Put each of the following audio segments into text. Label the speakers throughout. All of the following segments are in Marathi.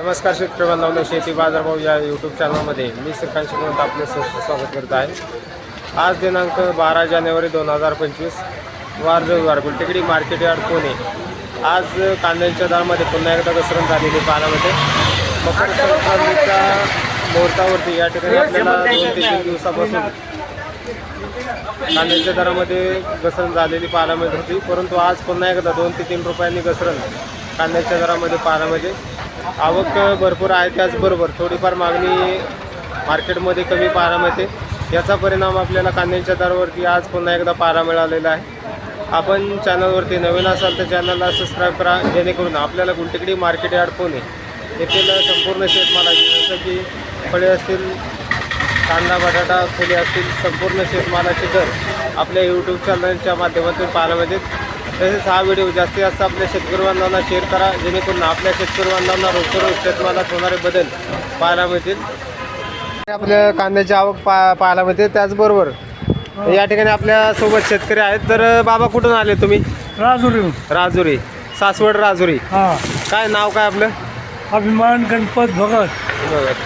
Speaker 1: नमस्कार शेतकरी बांधवांनो शेती बाजारभाव या यूट्यूब चॅनलमध्ये मी श्रीकांत शिकवंत आपले स्वागत करत आहे. आज दिनांक बारा जानेवारी दोन हजार पंचवीस वार रविवार गुलटेकडी मार्केट यार्ड पुणे. आज कांद्यांच्या दरामध्ये पुन्हा एकदा घसरण झालेली पाण्यामध्ये मकर संक्रांतीच्या मुहूर्तावरती या ठिकाणी आपल्याला दोन ते तीन दिवसापासून कांद्याच्या दरामध्ये घसरण झालेली पाहायला मिळत होती. परंतु आज पुन्हा एकदा दोन ते तीन रुपयांनी घसरण कांद्याच्या दरामध्ये पाहायला मिळते आवक भरपूर आहे. त्याचबरोबर थोडीफार मागणी मार्केटमध्ये कमी पाहायला मिळते. याचा परिणाम आपल्याला कांद्याच्या दरावरती आज पुन्हा एकदा पाहायला मिळालेला आहे. आपण चॅनलवरती नवीन असाल तर चॅनलला सबस्क्राईब करा. जेणेकरून आपल्याला गुलटेकडी मार्केट यार्ड पुणे येथील संपूर्ण शेतमालाची जसं की फळे असतील कांदा बटाटा फुले असतील संपूर्ण शेतमालाचे दर आपल्या यूट्यूब चॅनलच्या माध्यमातून पाहायला मिळतील तसेच हा व्हिडिओ जास्तीत जास्त आपल्या शेतकरी बांधवांना शेअर करा. जेणेकरून आपल्या शेतकरी बांधवांना रोजच्या रोज शेतमालात होणारे बदल पाहायला मिळतील. आपल्या कांद्याची आवक पा पाहायला मिळते. त्याचबरोबर या ठिकाणी आपल्यासोबत शेतकरी आहेत. तर बाबा कुठून आले तुम्ही?
Speaker 2: राजुरी.
Speaker 1: राजुरी. सासवड राजुरी. काय नाव काय आपलं?
Speaker 2: अभिमान गणपत भगत.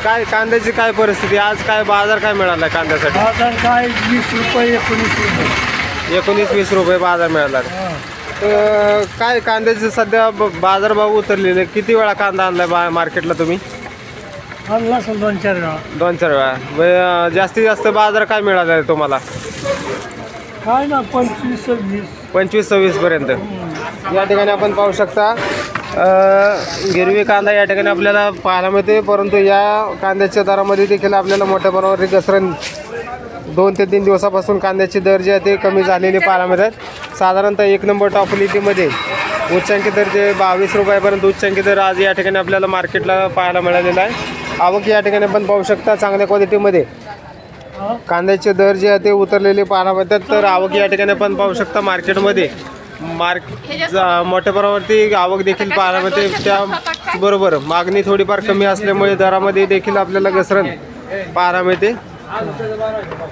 Speaker 1: काय कांद्याची काय परिस्थिती? आज काय बाजार काय मिळाला कांद्यासाठी?
Speaker 2: बाजार काय? वीस रुपये एकोणीस रुपये.
Speaker 1: एकोणीस वीस रुपये बाजार मिळाला. तर काय कांद्याचे सध्या ब- बाजारभाव उतरलेले? किती वेळा कांदा आणलाय बा मार्केटला तुम्ही?
Speaker 2: आणला असेल दोन चार वेळा.
Speaker 1: दोन चार वेळा. जास्तीत जास्त बाजार काय मिळाला आहे तुम्हाला?
Speaker 2: काय ना पंचवीस वीस
Speaker 1: पंचवीस सव्वीस पर्यंत. या ठिकाणी आपण पाहू शकता अ, गिरवी कांदा या ठिकाणी आपल्याला पाहायला मिळते परंतु या कांद्याच्या दरामध्ये देखील आपल्याला मोठ्या प्रमाणावर घसरण दोन ते तीन दिवसापासून कांद्याचे दर जे आहे ते कमी झालेले पाहायला मिळतात. साधारणतः एक नंबर टॉप क्वालिटीमध्ये उच्चांकी दर जे बावीस रुपयापर्यंत उच्चांकी दर आज या ठिकाणी आपल्याला मार्केटला पाहायला मिळालेला आहे. आवक या ठिकाणी आपण पाहू शकता चांगल्या क्वालिटीमध्ये कांद्याचे दर जे आहे ते उतरलेले पाहायला मिळतात. तर आवक या ठिकाणी आपण पाहू शकता मार्केटमध्ये मार्क जा- मोठ्या प्रमाणावरती आवक देखील पाहायला मिळते. त्याबरोबर मागणी थोडीफार कमी असल्यामुळे दरामध्ये देखील आपल्याला घसरण पाहायला मिळते. 啊，你这是外面的吗？